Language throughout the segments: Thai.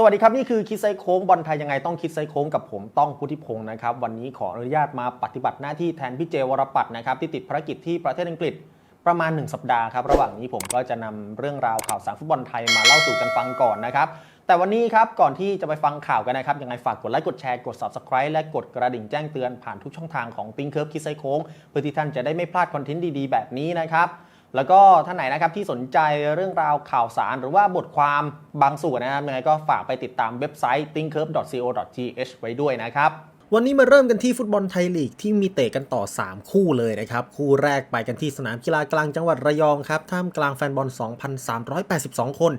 สวัสดีครับ นี่คือคิดไซโค้งบอลไทยยังไงต้องคิดไซโค้งกับผมต้องพุทธิพงศ์นะครับ วันนี้ขออนุญาตมาปฏิบัติหน้าที่แทนพี่เจวรปัตนะครับ ที่ติดภารกิจที่ประเทศอังกฤษประมาณ 1 สัปดาห์ครับ ระหว่างนี้ผมก็จะนำเรื่องราวข่าวสารฟุตบอลไทยมาเล่าสู่กันฟังก่อนนะครับ แต่วันนี้ครับก่อนที่จะไปฟังข่าวกันนะครับยังไงฝากกดไลค์กดแชร์กด subscribe และกดกระดิ่งแจ้งเตือนผ่านทุกช่องทางของติ้งเคิร์ฟคิดไซโค้งเพื่อที่ท่านจะได้ไม่พลาดคอนเทนต์ดีๆแบบนี้นะครับ แล้วก็ท่านไหนนะครับที่สนใจเรื่องราวข่าวสารหรือว่าบทความบางส่วนนะครับยังไงก็ฝากไปติดตามเว็บไซต์ thinkcurve.co.th ไว้ด้วยนะครับวันนี้มาเริ่มกันที่ฟุตบอลไทยลีกที่มีเตะกันต่อ 3 คู่เลยนะครับ คู่แรกไปกันที่สนามกีฬากลางจังหวัดระยองครับ ท่ามกลางแฟนบอล 2,382 คน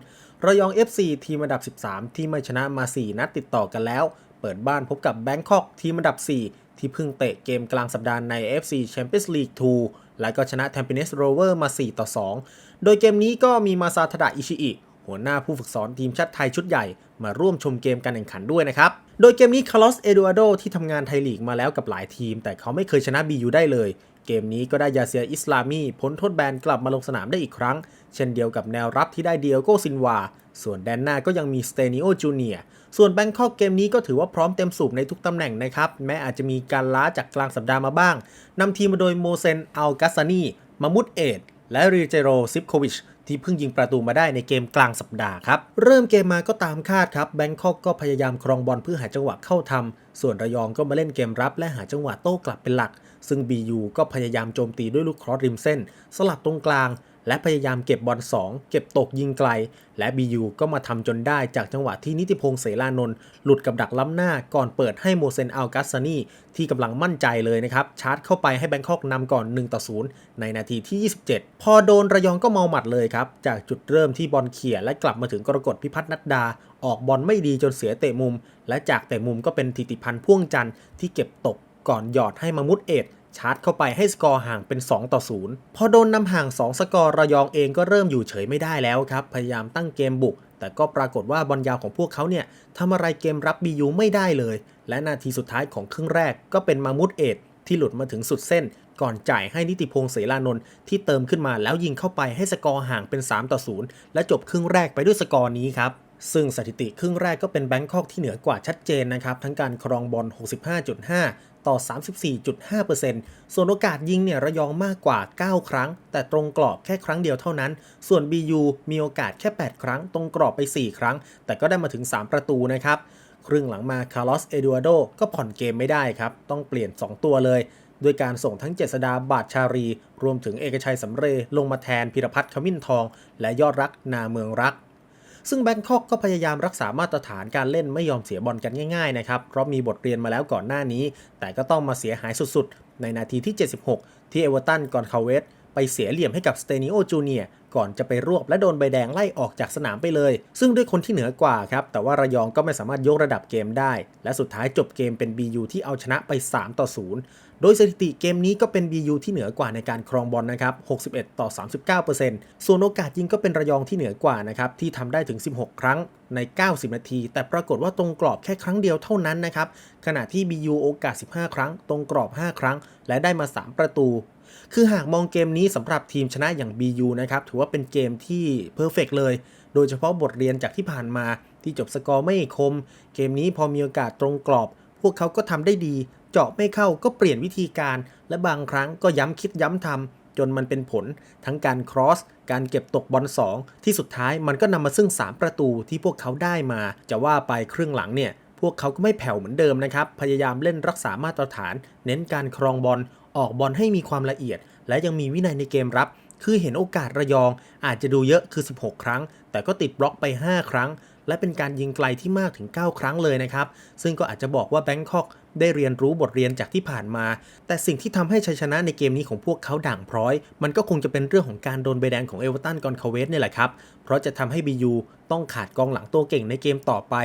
ระยอง FC ทีมอันดับ 13 ที่ไม่ชนะมา 4 นัดติดต่อกันแล้ว เปิดบ้านพบกับแบงคอกทีมอันดับ 4 ที่เพิ่งเตะเกมกลางสัปดาห์ใน FC Champions League 2 และก็ชนะ Tampines Rover มา 4 ต่อ 2 โดยเกมนี้ก็มีมาซาทดะอิชิอิหัวหน้าผู้ฝึกสอนทีมชาติไทยชุดใหญ่ มาร่วมชมเกมการแข่งขันด้วยนะครับ โดยเกมนี้คาร์ลอสเอดูอาโดที่ทำงานไทยลีกมาแล้วกับหลายทีม แต่เขาไม่เคยชนะ BU ได้เลย เกมนี้ก็ได้ยาเซียอิสลามีพ้นโทษแบนกลับมาลงสนามได้อีกครั้ง เช่นเดียวกับแนวรับที่ได้เดียโกซินวา ส่วนแดนหน้าก็ยังมีสเตนิโอจูเนียส่วนแบงคอกเกมนี้ก็ถือว่าพร้อมเต็มสูบในทุกตำแหน่งนะครับ แม้อาจจะมีการล้าจากกลางสัปดาห์มาบ้างนำทีมมาโดยโมเซนอัลกัสซานีมามุดเอดและรีเจโรซิปโควิชที่เพิ่งยิงประตูมาได้ในเกมกลางสัปดาห์ครับ เริ่มเกมมาก็ตามคาดครับแบงคอกก็พยายามครองบอลเพื่อหาจังหวะเข้าทำส่วนระยองก็มาเล่นเกมรับและหาจังหวะโต้กลับเป็นหลัก ซึ่ง BU ก็พยายามโจมตีด้วยลูกครอสริมเส้น สลับตรงกลางและพยายามเก็บบอล2 เก็บตกยิงไกล และ BU ก็มาทำจนได้จากจังหวะที่นิติพงศ์เสรานนท์หลุดกับดักล้ำหน้าก่อนเปิดให้โมเซนอัลกัสซานีที่กำลังมั่นใจเลยนะครับ ชาร์จเข้าไปให้แบงคอกนำก่อน1ต่อ0ในนาทีที่ 27 พอโดนระยองก็เมาหมัดเลยครับ จากจุดเริ่มที่บอลเขี่ยและกลับมาถึงกรกฎพิพัฒน์นัดดา ออกบอลไม่ดีจนเสียเตะมุม และจากเตะมุมก็เป็นทิติพันธ์พ่วงจันทร์ที่เก็บตกก่อนหยอดให้มามุดเอ็ด ชาร์จเข้าไปให้สกอร์ห่างเป็น 2 ต่อ 0 พอโดนนำห่าง 2 สกอร์ระยองเองก็เริ่มอยู่เฉยไม่ได้แล้วครับ พยายามตั้งเกมบุก แต่ก็ปรากฏว่าบอลยาวของพวกเขาเนี่ยทำอะไรเกมรับบียูไม่ได้เลย และนาทีสุดท้ายของครึ่งแรกก็เป็นมามุดเอ็ดที่หลุดมาถึงสุดเส้น ก่อนจ่ายให้นิติพงศ์เสรานนท์ที่เติมขึ้นมาแล้วยิงเข้าไปให้สกอร์ห่างเป็น 3 ต่อ 0 และจบครึ่งแรกไปด้วยสกอร์นี้ครับซึ่งสถิติครึ่งแรกก็เป็นแบงคอกที่เหนือกว่าชัดเจนนะครับ ทั้งการครองบอล 65.5 ต่อ 34.5%ส่วนโอกาสยิงเนี่ยระยองมากกว่า 9 ครั้ง แต่ตรงกรอบแค่ครั้งเดียวเท่านั้น ส่วน BU มีโอกาสแค่ 8 ครั้ง ตรงกรอบไป 4 ครั้ง แต่ก็ได้มาถึง 3 ประตูนะครับครึ่งหลังมาคาร์ลอสเอดูอาโดก็ผ่อนเกมไม่ได้ครับ ต้องเปลี่ยน 2 ตัวเลยโดยการส่งทั้งเจษดาบาทชารี รวมถึงเอกชัยสำเรลงมาแทนพิรพัฒน์ขมิ้นทอง และยอดรักนาเมืองรัก ซึ่งแบงคอกก็พยายามรักษามาตรฐานการเล่นไม่ยอมเสียบอลกันง่ายๆนะครับ เพราะมีบทเรียนมาแล้วก่อนหน้านี้ แต่ก็ต้องมาเสียหายสุดๆ ในนาทีที่ 76 ที่เอเวอร์ตันก่อนคาเวสไปเสียเหลี่ยมให้กับสเตนิโอจูเนียก่อนจะไปรวบและโดนใบแดงไล่ออกจากสนามไปเลย ซึ่งด้วยคนที่เหนือกว่าครับ แต่ว่าระยองก็ไม่สามารถยกระดับเกมได้ และสุดท้ายจบเกมเป็น BU ที่เอาชนะไป 3 ต่อ 0 โดยสถิติเกมนี้ก็เป็น BU ที่เหนือกว่าในการครองบอลนะครับ 61 ต่อ 39%ส่วนโอกาสยิงก็เป็นระยองที่เหนือกว่านะครับที่ทำได้ถึง 16 ครั้งใน 90 นาที แต่ปรากฏว่าตรงกรอบแค่ครั้งเดียวเท่านั้นนะครับ ขณะที่ BU โอกาส 15 ครั้ง ตรงกรอบ 5 ครั้ง และได้มา 3 ประตู คือหากมองเกมนี้สำหรับทีมชนะอย่าง BU นะครับ ถือว่าเป็นเกมที่เพอร์เฟกเลย โดยเฉพาะบทเรียนจากที่ผ่านมาที่จบสกอร์ไม่คม เกมนี้พอมีโอกาสตรงกรอบ พวกเขาก็ทำได้ดี เจาะไม่เข้าก็เปลี่ยนวิธีการ และบางครั้งก็ย้ำคิดย้ำทำจนมันเป็นผล ทั้งการครอส การเก็บตกบอล2ที่สุดท้ายมันก็นำมาซึ่ง 3 ประตูที่พวกเขาได้มา จะว่าไปครึ่งหลังเนี่ยพวกเขาก็ไม่แผ่วเหมือนเดิมนะครับ พยายามเล่นรักษามาตรฐาน เน้นการครองบอล ออกบอลให้มีความละเอียด และยังมีวินัยในเกมรับ คือเห็นโอกาสระยอง อาจจะดูเยอะคือ 16 ครั้ง แต่ก็ติดบล็อกไป 5 ครั้ง และเป็นการยิงไกลที่มากถึง 9 ครั้งเลยนะครับ ซึ่งก็อาจจะบอกว่าแบงคอกได้เรียนรู้บทเรียนจากที่ผ่านมา แต่สิ่งที่ทำให้ชัยชนะในเกมนี้ของพวกเขาด่างพร้อย มันก็คงจะเป็นเรื่องของการโดนใบแดงของเอเวอร์ตันกอนคาเวสเนี่ยแหละครับ เพราะจะทำให้บียูต้องขาดกองหลังตัวเก่งในเกมต่อไป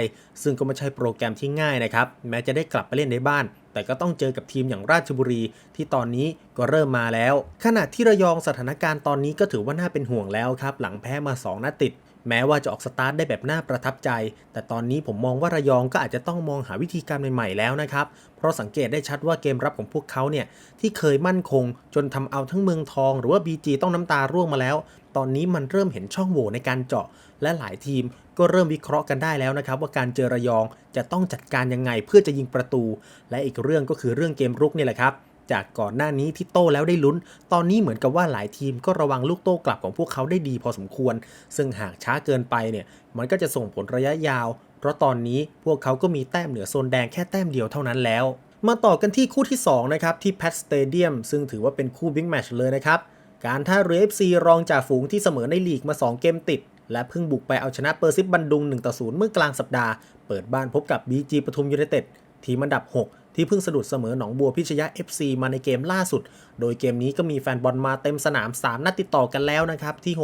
ซึ่งก็ไม่ใช่โปรแกรมที่ง่ายนะครับ แม้จะได้กลับไปเล่นในบ้าน แต่ก็ต้องเจอกับทีมอย่างราชบุรี ที่ตอนนี้ก็เริ่มมาแล้ว ขณะที่ระยองสถานการณ์ตอนนี้ก็ถือว่าน่าเป็นห่วงแล้วครับ หลังแพ้มา 2นัดติด แม้ว่าจะออกสตาร์ทได้แบบน่าประทับใจ แต่ตอนนี้ผมมองว่าระยองก็อาจจะต้องมองหาวิธีการใหม่ๆแล้วนะครับ เพราะสังเกตได้ชัดว่าเกมรับของพวกเขาเนี่ยที่เคยมั่นคง จนทำเอาทั้งเมืองทอง หรือว่า BG ต้องน้ำตาร่วงมาแล้ว ตอนนี้มันเริ่มเห็นช่องโหว่ในการเจาะ และหลายทีมก็เริ่มวิเคราะห์กันได้แล้วนะครับ ว่าการเจอระยองจะต้องจัดการยังไงเพื่อจะยิงประตู และอีกเรื่องก็คือเรื่องเกมรุกนี่แหละครับ จากก่อนหน้านี้ที่โต้แล้วได้ลุ้น ตอนนี้เหมือนกับว่าหลายทีมก็ระวังลูกโต้กลับของพวกเขาได้ดีพอสมควร ซึ่งหากช้าเกินไปเนี่ย มันก็จะส่งผลระยะยาว เพราะตอนนี้พวกเขาก็มีแต้มเหนือโซนแดงแค่แต้มเดียวเท่านั้นแล้ว มาต่อกันที่คู่ที่2นะครับที่แพทสเตเดียมซึ่งถือว่าเป็นคู่บิ๊กแมชเลยนะครับ การท่าเรือ FC รองจ่าฝูงที่เสมอในลีกมา 2 เกมติด และเพิ่งบุกไปเอาชนะเปอร์ซิปบันดุง1ต่อ0เมื่อกลางสัปดาห์ เปิดบ้านพบกับ BG ปทุมยูไนเต็ดทีมอันดับ 6 ที่เพิ่งสะดุดเสมอหนองบัวพิชยะ FC มาในเกมล่าสุด โดยเกมนี้ก็มีแฟนบอลมาเต็มสนาม 3 นัดติดต่อกันแล้วนะครับที่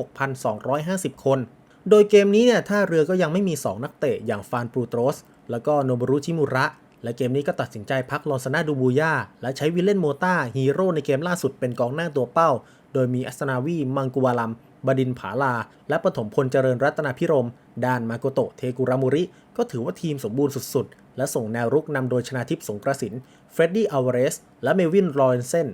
6,250 คน โดยเกมนี้เนี่ยท่าเรือก็ยังไม่มี 2 นักเตะอย่างฟานปูโตรส แล้วก็โนบรุชิมุระ และเกมนี้ก็ตัดสินใจพักลอนซานาดูบูย่าและใช้วิลเลนโมตาฮีโร่ในเกมล่าสุดเป็นกองหน้าตัวเป้า โดยมีอัสนาวีมังกุวาลัมบดินผาลา และปฐมพลเจริญรัตนาพิรม ด้านมาโกโตะเทกุรามุริ ก็ถือว่าทีมสมบูรณ์สุด และส่งแนวรุกนำโดยชนาทิพย์สงกระสิน เฟรดดี้อัลวเรส และเมวินลอเรนเซน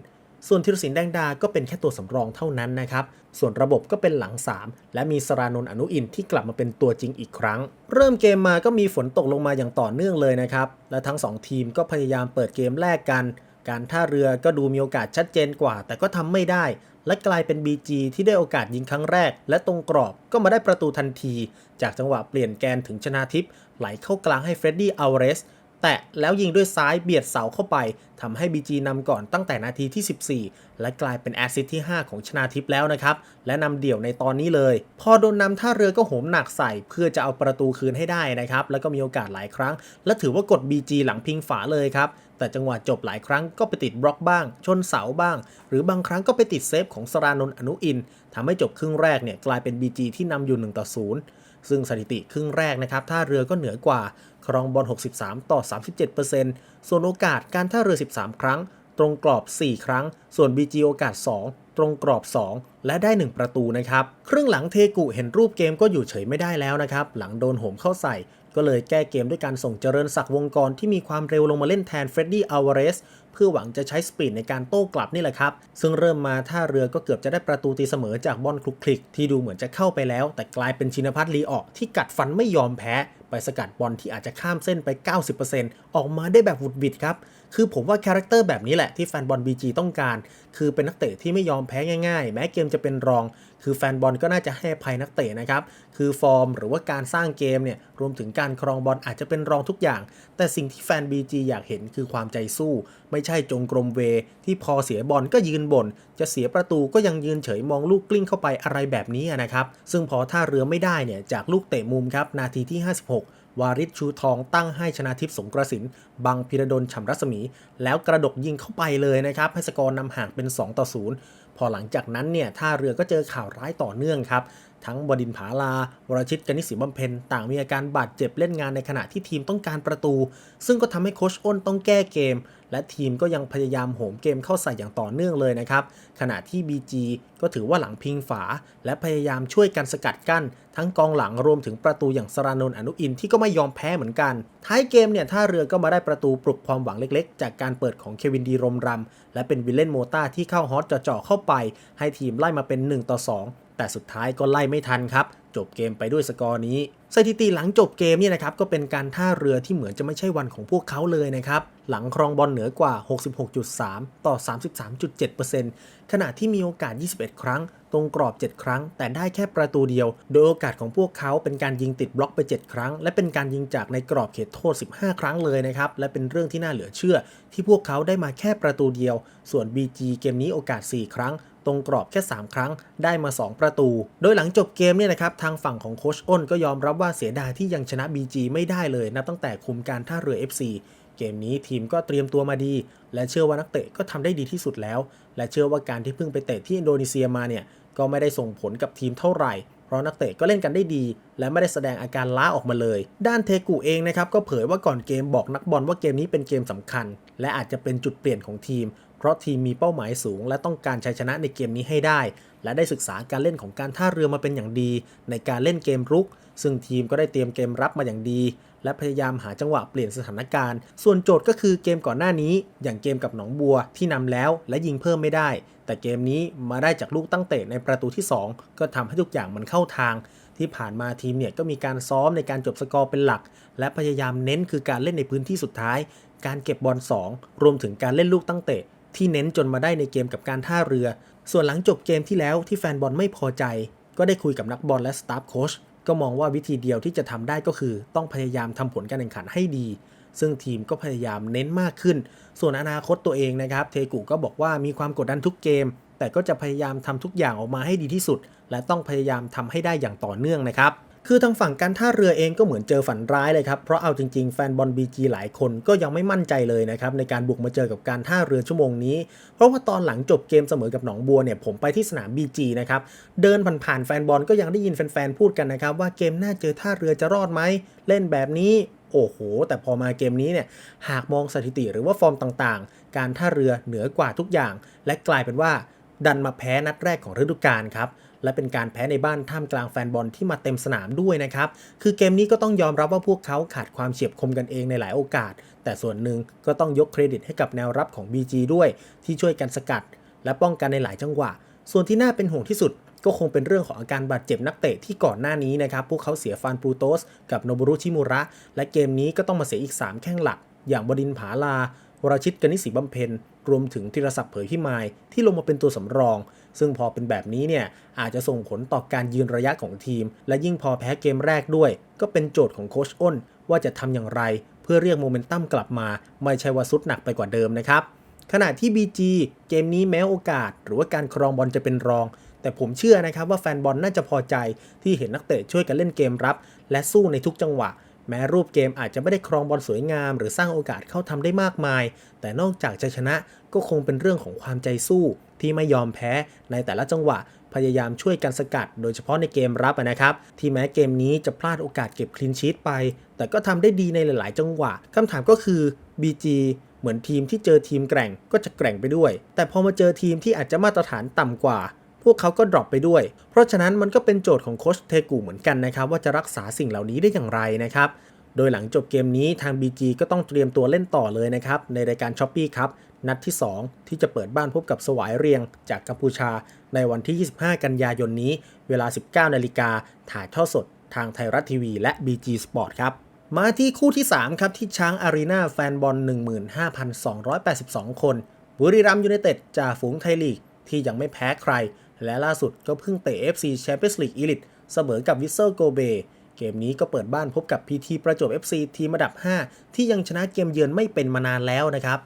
ส่วนธีรศิลป์แดงดา ก็เป็นแค่ตัวสำรองเท่านั้นนะครับ ส่วนระบบก็เป็นหลัง 3 และมีสรานนท์อนุอินที่กลับมาเป็นตัวจริงอีกครั้ง เริ่มเกมมาก็มีฝนตกลงมาอย่างต่อเนื่องเลยนะครับ และทั้ง 2 ทีมก็พยายามเปิดเกมแรกกัน การท่าเรือก็ดูมีโอกาสชัดเจนกว่า แต่ก็ทำไม่ได้ และกลายเป็น BG ที่ได้โอกาสยิงครั้งแรก และตรงกรอบก็มาได้ประตูทันที จากจังหวะเปลี่ยนแกนถึงชนาทิพย์ ไหลเข้ากลางให้เฟรดดี้อัลเวเรสแตะแล้วยิงด้วยซ้ายเบียดเสาเข้าไปทำให้ BG นำก่อนตั้งแต่นาทีที่ 14 และกลายเป็นแอสซิสต์ที่ 5 ของชนาทิพย์แล้วนะครับ และนำเดี่ยวในตอนนี้เลย พอโดนนำท่าเรือก็โหมหนักใส่ เพื่อจะเอาประตูคืนให้ได้นะครับ แล้วก็มีโอกาสหลายครั้ง และถือว่ากด BG หลังพิงฝาเลยครับ แต่จังหวะจบหลายครั้งก็ไปติดบล็อกบ้าง ชนเสาบ้าง หรือบางครั้งก็ไปติดเซฟของสรานนท์อนุอินทร์ทำให้จบครึ่งแรกเนี่ยกลายเป็น BG ที่นำอยู่1ต่อ0 ซึ่งสถิติครึ่งแรกนะครับท่าเรือก็เหนือกว่าครองบอล 63 ต่อ 37%ส่วนโอกาสการท่าเรือ 13 ครั้ง ตรงกรอบ 4 ครั้ง ส่วน BG โอกาส 2 ตรงกรอบ 2 และได้ 1 ประตูนะครับ ครึ่งหลังเทกุเห็นรูปเกมก็อยู่เฉยไม่ได้แล้วนะครับ หลังโดนโหมเข้าใส่ก็เลยแก้เกมด้วยการส่งเจริญศักดิ์วงกรที่มีความเร็วลงมาเล่นแทนเฟรดดี้อัลวาเรส เพื่อหวังจะใช้สปีดในการโต้กลับนี่แหละครับ ซึ่งเริ่มมาท่าเรือก็เกือบจะได้ประตูตีเสมอจากบอลคลุกคลิก ที่ดูเหมือนจะเข้าไปแล้ว แต่กลายเป็นชินพัฒน์ลีออกที่กัดฟันไม่ยอมแพ้ ไปสกัดบอลที่อาจจะข้ามเส้นไป 90%ออกมาได้แบบหวุดหวิดครับ คือผมว่าคาแรคเตอร์แบบนี้แหละที่แฟนบอล BG ต้องการ คือเป็นนักเตะที่ไม่ยอมแพ้ง่ายๆ แม้เกมจะเป็นรอง คือแฟนบอลก็น่าจะให้ภัยนักเตะนะครับ คือฟอร์มหรือว่าการสร้างเกมเนี่ยรวมถึงการครองบอลอาจจะเป็นรองทุกอย่าง แต่สิ่งที่แฟน BG อยากเห็นคือความใจสู้ ไม่ใช่จงกรมเว ที่พอเสียบอลก็ยืนบน่นจะเสียประตูก็ยังยืนเฉยมองลูกกลิ้งเข้าไปอะไรแบบนี้นะครับซึ่งพอท่าเรือไม่ได้เนี่ยจากลูกเตะมุมครับนาทีที่ 56 วาริชชูทองตั้งให้ชนะทิพย์สงกระสิน บังพิรดลฉ่ำรัศมี แล้วกระดกยิงเข้าไปเลยนะครับ ให้สกอร์นำห่างเป็น 2 ต่อ 0 พอหลังจากนั้นเนี่ยท่าเรือก็เจอข่าวร้ายต่อเนื่องครับ ทั้งบดินผาลา วรชิตกนิษฐ์ศรีบำเพ็ญต่างมีอาการบาดเจ็บเล่นงานในขณะที่ทีมต้องการประตู ซึ่งก็ทำให้โคชอ้นต้องแก้เกมและทีมก็ยังพยายามโหมเกมเข้าใส่อย่างต่อเนื่องเลยนะครับ ขณะที่ BG ก็ถือว่าหลังพิงฝา และพยายามช่วยกันสกัดกั้น ทั้งกองหลังรวมถึงประตูอย่างสรานนท์อนุอินที่ก็ไม่ยอมแพ้เหมือนกัน ท้ายเกมเนี่ยท่าเรือก็มาได้ประตูปลุกความหวังเล็กๆ จากการเปิดของเควินดีรมรำและเป็นวิลเลนโมต้าที่เข้าฮอตจาะๆเข้าไป ให้ทีมไล่มาเป็น1ต่อ2แต่สุดท้ายก็ไล่ไม่ทันครับ จบเกมไปด้วยสกอร์นี้ สถิติหลังจบเกมเนี่ยนะครับก็เป็นการท่าเรือที่เหมือนจะไม่ใช่วันของพวกเขาเลยนะครับ หลังครองบอลเหนือกว่า 66.3 ต่อ 33.7%ขณะที่มีโอกาส 21 ครั้ง ตรงกรอบ 7 ครั้ง แต่ได้แค่ประตูเดียว โดยโอกาสของพวกเขาเป็นการยิงติดบล็อกไป 7 ครั้ง และเป็นการยิงจากในกรอบเขตโทษ 15 ครั้งเลยนะครับ และเป็นเรื่องที่น่าเหลือเชื่อ ที่พวกเขาได้มาแค่ประตูเดียว ส่วน BG เกมนี้โอกาส 4 ครั้ง ตรงกรอบแค่ 3 ครั้งได้มา 2 ประตู โดยหลังจบเกมเนี่ยนะครับทางฝั่งของโคชอ้นก็ยอมรับว่าเสียดายที่ยังชนะ BG ไม่ได้เลยนับตั้งแต่คุมการท่าเรือ FC เกมนี้ทีมก็เตรียมตัวมาดี และเชื่อว่านักเตะก็ทำได้ดีที่สุดแล้ว และเชื่อว่าการที่เพิ่งไปเตะที่อินโดนีเซียมาเนี่ยก็ไม่ได้ส่งผลกับทีมเท่าไหร่ เพราะนักเตะก็เล่นกันได้ดี และไม่ได้แสดงอาการล้าออกมาเลย ด้านเทกุเองนะครับก็เผยว่าก่อนเกมบอกนักบอลว่าเกมนี้เป็นเกมสำคัญ และอาจจะเป็นจุดเปลี่ยนของทีม ราะทีมมีเป้าหมายสูง และต้องการชัยชนะในเกมนี้ให้ได้ และได้ศึกษาการเล่นของการท่าเรือมาเป็นอย่างดี ในการเล่นเกมรุก ซึ่งทีมก็ได้เตรียมเกมรับมาอย่างดี และพยายามหาจังหวะเปลี่ยนสถานการณ์ ส่วนโจทย์ก็คือเกมก่อนหน้านี้ อย่างเกมกับหนองบัวที่นำแล้วและยิงเพิ่มไม่ได้ แต่เกมนี้มาได้จากลูกตั้งเตะในประตูที่ 2 ก็ทำให้ทุกอย่างมันเข้าทางที่ผ่านมาทีมเนี่ยก็มีการซ้อมในการจบสกอร์เป็นหลัก และพยายามเน้นคือการเล่นในพื้นที่สุดท้าย การเก็บบอล2รวมถึงการเล่นลูกตั้งเตะ ที่เน้นจนมาได้ในเกมกับการท่าเรือ ส่วนหลังจบเกมที่แล้วที่แฟนบอลไม่พอใจ ก็ได้คุยกับนักบอลและสตาฟโค้ชก็มองว่าวิธีเดียวที่จะทำได้ก็คือ ต้องพยายามทำผลการแข่งขันให้ดี ซึ่งทีมก็พยายามเน้นมากขึ้น ส่วนอนาคตตัวเองนะครับ เทกุก็บอกว่ามีความกดดันทุกเกม แต่ก็จะพยายามทำทุกอย่างออกมาให้ดีที่สุด และต้องพยายามทำให้ได้อย่างต่อเนื่องนะครับ คือทางฝั่งการท่าเรือเองก็เหมือนเจอฝันร้ายเลยครับ เพราะเอาจริงๆ แฟนบอล BG หลายคนก็ยังไม่มั่นใจเลยนะครับในการบุกมาเจอกับการท่าเรือชั่วโมงนี้ เพราะว่าตอนหลังจบเกมเสมอกับหนองบัวเนี่ยผมไปที่สนาม BG นะครับเดินผ่านๆแฟนบอลก็ยังได้ยินแฟนๆพูดกันนะครับว่าเกมหน้าเจอท่าเรือจะรอดไหมเล่นแบบนี้โอ้โห แต่พอมาเกมนี้เนี่ยหากมองสถิติหรือว่าฟอร์มต่างๆ การท่าเรือเหนือกว่าทุกอย่าง และกลายเป็นว่าดันมาแพ้นัดแรกของฤดูกาลครับ และเป็นการแพ้ในบ้านท่ามกลางแฟนบอลที่มาเต็มสนามด้วยนะครับ คือเกมนี้ก็ต้องยอมรับว่าพวกเขาขาดความเฉียบคมกันเองในหลายโอกาส แต่ส่วนหนึ่งก็ต้องยกเครดิตให้กับแนวรับของ BG ด้วยที่ช่วยกันสกัด และป้องกันในหลายจังหวะ ส่วนที่น่าเป็นห่วงที่สุดก็คงเป็นเรื่องของอาการบาดเจ็บนักเตะที่ก่อนหน้านี้นะครับ พวกเขาเสียฟานปูโตส กับโนบุรุชิมุระ และเกมนี้ก็ต้องมาเสียอีก 3 แข้งหลัก อย่างบดินผาลาวรชิตกนิษฐ์ศรีบำเพ็ญรวมถึงธีรศักดิ์เผยพิมายที่ลงมาเป็นตัวสำรอง ซึ่งพอเป็นแบบนี้เนี่ยอาจจะส่งผลต่อการยืนระยะของทีม และยิ่งพอแพ้เกมแรกด้วย ก็เป็นโจทย์ของโคชอ้น ว่าจะทำอย่างไร เพื่อเรียกโมเมนตัมกลับมา ไม่ใช่ว่าสุดหนักไปกว่าเดิมนะครับขณะที่ BG เกมนี้แม้โอกาส หรือว่าการครองบอลจะเป็นรอง แต่ผมเชื่อนะครับว่าแฟนบอลน่าจะพอใจที่เห็นนักเตะช่วยกันเล่นเกมรับ และสู้ในทุกจังหวะ แม้รูปเกมอาจจะไม่ได้ครองบอลสวยงาม หรือสร้างโอกาสเข้าทำได้มากมาย แต่นอกจากจะชนะก็คงเป็นเรื่องของความใจสู้ ที่ไม่ยอมแพ้ในแต่ละจังหวะพยายามช่วยกันสกัด โดยเฉพาะในเกมรับนะครับ ที่แม้เกมนี้จะพลาดโอกาสเก็บคลีนชีตไป แต่ก็ทำได้ดีในหลาย ๆ จังหวะคำถามก็คือ BG เหมือนทีมที่เจอทีมแกร่งก็จะแกร่งไปด้วย แต่พอมาเจอทีมที่อาจจะมาตรฐานต่ำกว่า พวกเขาก็ดรอปไปด้วย เพราะฉะนั้นมันก็เป็นโจทย์ของโคชเทกูเหมือนกันนะครับว่าจะรักษาสิ่งเหล่านี้ได้อย่างไรนะครับโดยหลังจบเกมนี้ทาง BG ก็ต้องเตรียมตัวเล่นต่อเลยนะครับ ในรายการช้อปปี้ครับ นัดที่ 2 ที่จะเปิดบ้านพบกับสวายเรียงจากกัมพูชา ในวันที่ 25 กันยายนนี้ เวลา 19 นาฬิกาถ่ายทอดสดทางไทยรัฐทีวีและ BG Sport ครับ มาที่คู่ที่ 3 ครับ ที่ช้างอารีนาแฟนบอล 15,282 คน บุรีรัมยูไนเต็ดจ่าฝูงไทยลีก ที่ยังไม่แพ้ใคร และล่าสุดก็เพิ่งเตะ FC Champions League Elite เสมอกับวิเซอร์โกเบเกมนี้ก็เปิดบ้านพบกับ PT ประจวบ FC ทีมอันดับ 5 ที่ยังชนะเกมเยือนไม่เป็นมานานแล้วนะครับ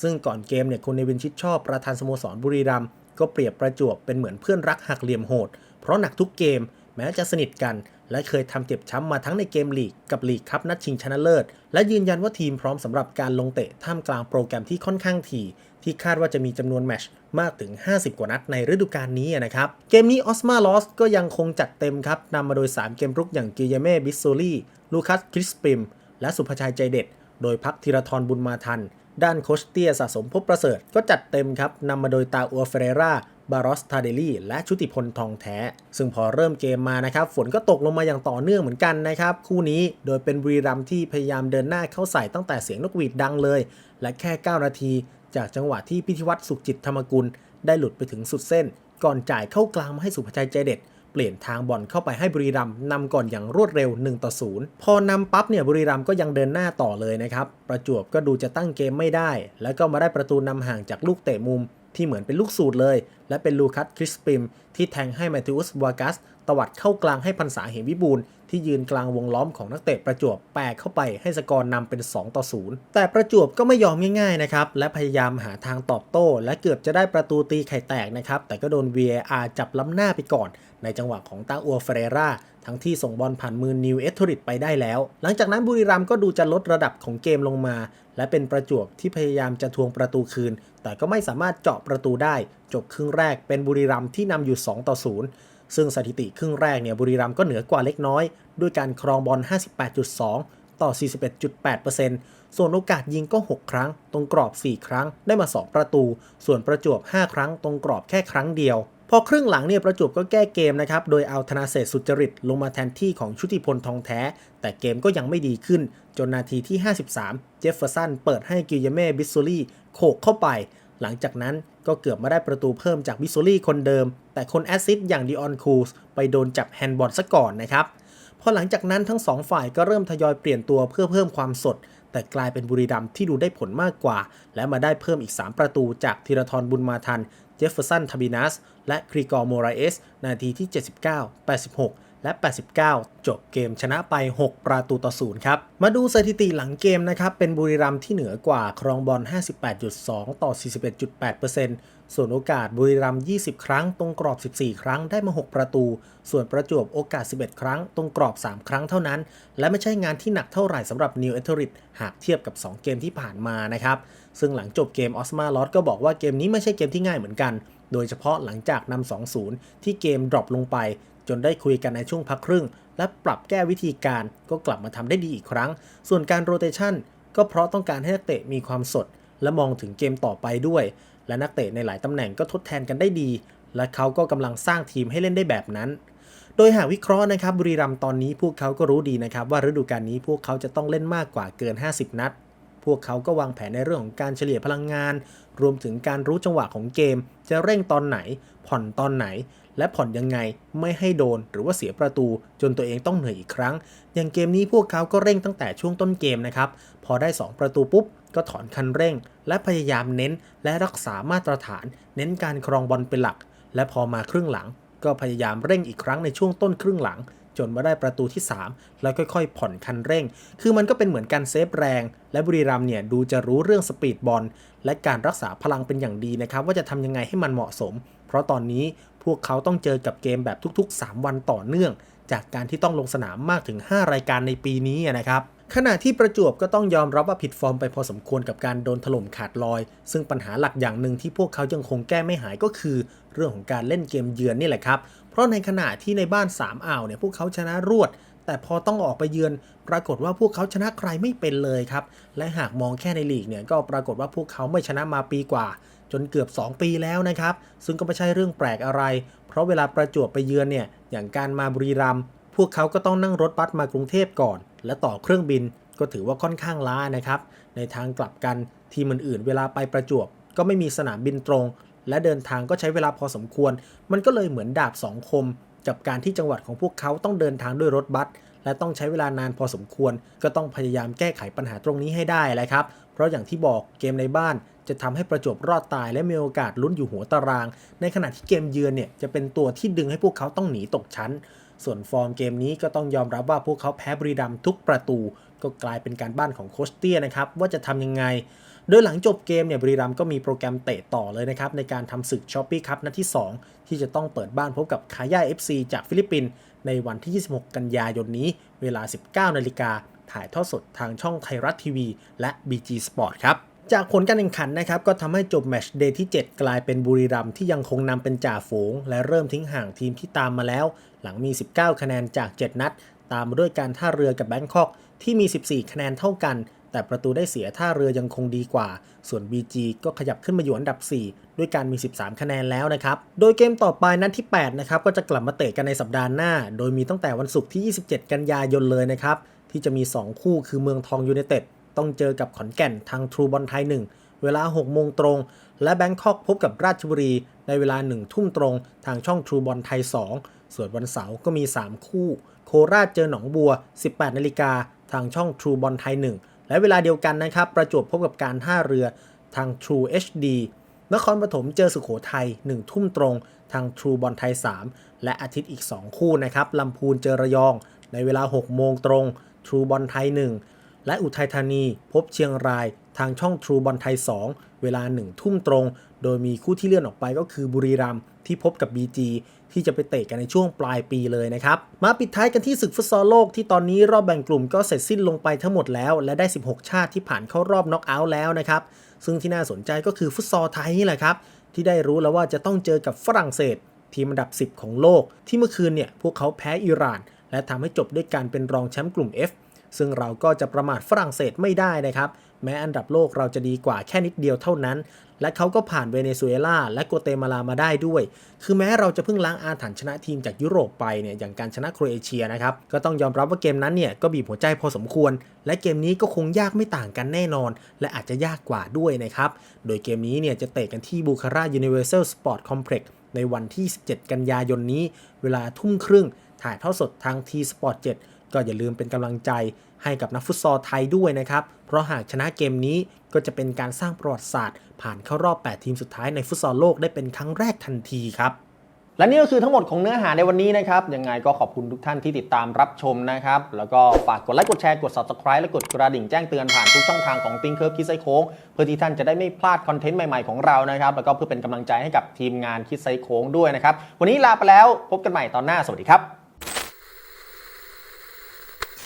ซึ่งก่อนเกมเนี่ยคุณเนวินชิดชอบประธานสโมสรบุรีรัมย์ก็เปรียบประจวบเป็นเหมือนเพื่อนรักหักเหลี่ยมโหด เพราะหนักทุกเกมแม้จะสนิทกัน และเคยทำเจ็บช้ำมาทั้งในเกมลีกกับลีกคัพนัดชิงชนะเลิศ และยืนยันว่าทีมพร้อมสำหรับการลงเตะท่ามกลางโปรแกรมที่ค่อนข้างถี่ ที่คาดว่าจะมีจำนวนแมชมากถึง 50 กว่านัดในฤดูกาลนี้นะครับ เกมนี้ออสมาลอสก็ยังคงจัดเต็มครับนำมาโดย 3 เกมรุกอย่างกิเยเม่บิสโซลีลูคัสคริสปิม และสุภชัยใจเด็ด โดยพักธีรทรบุญมาทัน ด้านโคชเตียสะสมพบประเสริฐก็จัดเต็มครับนำมาโดยตาอัวเฟเรราบารอสทาเดลี่และชุติพลทองแท้ ซึ่งพอเริ่มเกมมานะครับฝนก็ตกลงมาอย่างต่อเนื่องเหมือนกันนะครับ คู่นี้โดยเป็นบุรีรัมที่พยายามเดินหน้าเข้าใส่ตั้งแต่เสียงนกหวีดดังเลย และแค่ 9 นาที จากจังหวะที่พิธิวัตรสุขจิตธรรมกุล ได้หลุดไปถึงสุดเส้น ก่อนจ่ายเข้ากลางมาให้สุภชัยใจเด็ด ปลี่ยนทางบอลเข้าไปให้บุรีรัมย์นำก่อนอย่างรวดเร็ว1ต่อ0พอนำปั๊บเนี่ยบุรีรัมย์ก็ยังเดินหน้าต่อเลยนะครับประจวบก็ดูจะตั้งเกมไม่ได้ แล้วก็มาได้ประตูนำห่างจากลูกเตะมุม ที่เหมือนเป็นลูกสูตรเลย และเป็นลูคัสคริสปิมที่แทงให้แมทธิอุสวากัสตวัดเข้ากลางให้พันษาเหมวิบูล ที่ยืนกลางวงล้อมของนักเตะประจวบแปกเข้าไปให้สกอร์นำเป็น 2 ต่อ 0 แต่ประจวบก็ไม่ยอมง่ายๆนะครับ และพยายามหาทางตอบโต้ และเกือบจะได้ประตูตีไข่แตกนะครับ แต่ก็โดน VAR จับล้ำหน้าไปก่อน ในจังหวะของตาอัวเฟเรราทั้งที่ส่งบอลผ่านมือนิวเอสทริดไปได้แล้ว หลังจากนั้นบุรีรัมย์ก็ดูจะลดระดับของเกมลงมา และเป็นประจวบที่พยายามจะทวงประตูคืน แต่ก็ไม่สามารถเจาะประตูได้ จบครึ่งแรกเป็นบุรีรัมย์ที่นำอยู่ 2 ต่อ 0 ซึ่งสถิติครึ่งแรกเนี่ยบุรีรัมย์ก็เหนือกว่าเล็กน้อย ด้วยการครองบอล 58.2 ต่อ 41.8%สส่วนโอกาสยิงก็ 6 ครั้ง ตรงกรอบ 4 ครั้งได้มา 2 ประตู ส่วนประจวบ 5 ครั้ง ตรงกรอบแค่ครั้งเดียวพอครึ่งหลังเนี่ยประจวบก็แก้เกมนะครับ โดยเอาธนาเศรษฐสุจริตลงมาแทนที่ของชุติพลทองแท้ แต่เกมก็ยังไม่ดีขึ้น จนนาทีที่ 53 เจฟเฟอร์สันเปิดให้กิลยาเม่บิสซูลี่โขกเข้าไป หลังจากนั้นก็เกือบมาได้ประตูเพิ่มจากบิสซูลี่คนเดิม แต่คนแอสซิสอย่างดิออนคูสไปโดนจับแฮนด์บอลซะก่อนนะครับพอหลังจากนั้นทั้งสองฝ่ายก็เริ่มทยอยเปลี่ยนตัวเพื่อเพิ่มความสด แต่กลายเป็นบุรีรัมที่ดูได้ผลมากกว่า และมาได้เพิ่มอีก 3 ประตูจากธีรทรบุญมาทัน เจฟเฟอร์สันทาบินัส และครีกอร์โมราเอส นาทีที่ 79 86 และ 89 จบเกมชนะไป 6 ประตูต่อศูนย์ครับ มาดูสถิติหลังเกมนะครับ เป็นบุรีรัมย์ที่เหนือกว่าครองบอล 58.2 ต่อ 41.8%ส่วนโอกาสบุรีรัมย์ 20 ครั้ง ตรงกรอบ 14 ครั้งได้มา 6 ประตู ส่วนประจวบโอกาส 11 ครั้ง ตรงกรอบ 3 ครั้งเท่านั้น และไม่ใช่งานที่หนักเท่าไหร่สำหรับนิวเอเทอริดหากเทียบกับ 2 เกมที่ผ่านมานะครับซึ่งหลังจบเกมออสมาลอสก็บอกว่าเกมนี้ไม่ใช่เกมที่ง่ายเหมือนกันโดยเฉพาะหลังจากนำ 2-0 ที่เกมดรอปลงไป จนได้คุยกันในช่วงพักครึ่ง และปรับแก้วิธีการก็กลับมาทำได้ดีอีกครั้ง ส่วนการโรเตชันก็เพราะต้องการให้นักเตะมีความสด และมองถึงเกมต่อไปด้วย และนักเตะในหลายตำแหน่งก็ทดแทนกันได้ดี และเขาก็กำลังสร้างทีมให้เล่นได้แบบนั้นโดยหากวิเคราะห์นะครับบุรีรัมย์ตอนนี้พวกเขาก็รู้ดีนะครับว่าฤดูกาลนี้พวกเขาจะต้องเล่นมากกว่าเกิน 50 นัด พวกเขาก็วางแผนในเรื่องของการเฉลี่ยพลังงาน รวมถึงการรู้จังหวะของเกม จะเร่งตอนไหน ผ่อนตอนไหน และผ่อนยังไงไม่ให้โดนหรือว่าเสียประตู จนตัวเองต้องเหนื่อยอีกครั้ง อย่างเกมนี้พวกเขาก็เร่งตั้งแต่ช่วงต้นเกมนะครับ พอได้ 2 ประตูปุ๊บ ก็ถอนคันเร่ง และพยายามเน้น และรักษามาตรฐาน เน้นการครองบอลเป็นหลัก และพอมาครึ่งหลัง ก็พยายามเร่งอีกครั้งในช่วงต้นครึ่งหลัง จนมาได้ประตูที่ 3 แล้วค่อยๆ ผ่อนคันเร่ง คือมันก็เป็นเหมือนการเซฟแรง และบุรีรัมเนี่ยดูจะรู้เรื่องสปีดบอลและการรักษาพลังเป็นอย่างดีนะครับ ว่าจะทำยังไงให้มันเหมาะสม เพราะตอนนี้พวกเขาต้องเจอกับเกมแบบทุก ๆ 3 วันต่อเนื่อง จากการที่ต้องลงสนามมากถึง 5 รายการในปีนี้นะครับขณะที่ประจวบก็ต้องยอมรับว่าผิดฟอร์มไปพอสมควรกับการโดนถล่มขาดลอย ซึ่งปัญหาหลักอย่างหนึ่งที่พวกเขายังคงแก้ไม่หายก็คือ เรื่องของการเล่นเกมเยือนนี่แหละครับ เพราะในขณะที่ในบ้าน3อ่าวเนี่ยพวกเขาชนะรวด แต่พอต้องออกไปเยือน ปรากฏว่าพวกเขาชนะใครไม่เป็นเลยครับ และหากมองแค่ในลีกเนี่ยก็ปรากฏว่าพวกเขาไม่ชนะมาปีกว่า จนเกือบ 2 ปีแล้วนะครับ ซึ่งก็ไม่ใช่เรื่องแปลกอะไร เพราะเวลาประจวบไปเยือนเนี่ยอย่างการมาบุรีรัมย์พวกเขาก็ต้องนั่งรถบัสมากรุงเทพก่อน และต่อเครื่องบินก็ถือว่าค่อนข้างล้านะครับ ในทางกลับกันทีมอื่นๆ เวลาไปประจวบก็ไม่มีสนามบินตรง และเดินทางก็ใช้เวลาพอสมควร มันก็เลยเหมือนดาบสองคม กับการที่จังหวัดของพวกเขาต้องเดินทางด้วยรถบัสและต้องใช้เวลานานพอสมควร ก็ต้องพยายามแก้ไขปัญหาตรงนี้ให้ได้แหละครับ เพราะอย่างที่บอกเกมในบ้านจะทำให้ประจวบรอดตายและมีโอกาสลุ้นอยู่หัวตาราง ในขณะที่เกมเยือนเนี่ยจะเป็นตัวที่ดึงให้พวกเขาต้องหนีตกชั้น ส่วนฟอร์มเกมนี้ก็ต้องยอมรับว่าพวกเขาแพ้บรีรัมทุกประตู ก็กลายเป็นการบ้านของโคชเตียนะครับว่าจะทำยังไง โดยหลังจบเกมเนี่ยบุรีรัมย์ก็มีโปรแกรมเตะต่อเลยนะครับ ในการทำศึกช้อปปี้คัพนัดที่ 2 ที่จะต้องเปิดบ้านพบกับคาย่า FC จากฟิลิปปินส์ในวันที่ 26 กันยายนนี้เวลา 19นาฬิกาถ่ายทอดสดทางช่องไทยรัฐทีวี และ BG Sport ครับจากผลการแข่งขันนะครับก็ทำให้จบแมตช์เดย์ที่ 7 กลายเป็นบุรีรัมย์ที่ยังคงนำเป็นจ่าฝูง และเริ่มทิ้งห่างทีมที่ตามมาแล้ว หลังมี 19 คะแนนจาก 7 นัด ตามมาด้วยการท่าเรือกับแบงคอกที่มี 14 คะแนนเท่ากัน แต่ประตูได้เสียท่าเรือยังคงดีกว่า ส่วน BG ก็ขยับขึ้นมาอยู่อันดับ 4 ด้วยการมี 13 คะแนนแล้วนะครับ โดยเกมต่อไปนัดที่ 8 นะครับ ก็จะกลับมาเตะกันในสัปดาห์หน้า โดยมีตั้งแต่วันศุกร์ที่ 27 กันยายนเลยนะครับ ที่จะมี 2 คู่คือเมืองทองยูไนเต็ดต้องเจอกับขอนแก่นทางทรูบอลไทย 1 เวลา 6 โมงตรง และแบงคอกพบกับราชบุรี ในเวลา 1 ทุ่มตรง ทางช่องทรูบอลไทย 2 ส่วนวันเสาร์ก็มี 3 คู่ โคราชเจอหนองบัว 18 นาฬิกาทางช่อง True บอลไทย 1 และเวลาเดียวกันนะครับประจวบพบกับการท่าเรือทาง True HD นครปฐมเจอสุขโขทัย1ทุ่มตรงทาง True บอลไทย 3 และอาทิตย์อีก 2 คู่นะครับลำพูนเจอระยอง ในเวลา 6 โมงตรง True บอลไทย 1 และอุทัยธานีพบเชียงรายทางช่อง True บอลไทย 2 เวลา 1 ทุ่มตรง โดยมีคู่ที่เลื่อนออกไปก็คือบุรีรัมย์ที่พบกับ BG ที่จะไปเตะกันในช่วงปลายปีเลยนะครับ มาปิดท้ายกันที่ศึกฟุตซอลโลกที่ตอนนี้รอบแบ่งกลุ่มก็เสร็จสิ้นลงไปทั้งหมดแล้ว และได้ 16 ชาติที่ผ่านเข้ารอบน็อกเอาท์แล้วนะครับ ซึ่งที่น่าสนใจก็คือฟุตซอลไทยนี่แหละครับที่ได้รู้แล้วว่าจะต้องเจอกับฝรั่งเศส ทีมอันดับ 10 ของโลก ที่เมื่อคืนเนี่ยพวกเขาแพ้อิหร่าน และทำให้จบด้วยการเป็นรองแชมป์กลุ่ม F ซึ่งเราก็จะประมาทฝรั่งเศสไม่ได้นะครับ แม้อันดับโลกเราจะดีกว่าแค่นิดเดียวเท่านั้น และเขาก็ผ่านเวเนซุเอลาและโกเตมาลามาได้ด้วย คือแม้เราจะเพิ่งล้างอาถรรพ์ชนะทีมจากยุโรปไปเนี่ยอย่างการชนะโครเอเชียนะครับ ก็ต้องยอมรับว่าเกมนั้นเนี่ยก็บีบหัวใจพอสมควร และเกมนี้ก็คงยากไม่ต่างกันแน่นอน และอาจจะยากกว่าด้วยนะครับ โดยเกมนี้เนี่ยจะเตะกันที่บูคาร่า Universal Sport Complex ในวันที่ 17 กันยายนนี้ เวลาทุ่มครึ่ง ถ่ายทอดสดทาง T Sport 7ก็อย่าลืมเป็นกำลังใจให้กับนักฟุตซอลไทยด้วยนะครับ เพราะหากชนะเกมนี้ก็จะเป็นการสร้างประวัติศาสตร์ ผ่านเข้ารอบ 8 ทีมสุดท้ายในฟุตซอลโลกได้เป็นครั้งแรกทันทีครับและนี่ก็คือทั้งหมดของเนื้อหาในวันนี้นะครับ ยังไงก็ขอบคุณทุกท่านที่ติดตามรับชมนะครับ แล้วก็ฝากกดไลค์ กดแชร์ กด subscribe และกดกระดิ่งแจ้งเตือนผ่านทุกช่องทางของ t h i n k c u r v e คิดไซโค้ง เพื่อที่ท่านจะได้ไม่พลาดคอนเทนต์ใหม่ๆของเรานะครับ แล้วก็เพื่อเป็นกำลังใจให้กับทีมงานคิดไซโค้งด้วยนะครับ วันนี้ลาไปแล้ว พบกันใหม่ตอนหน้า สวัสดีครับ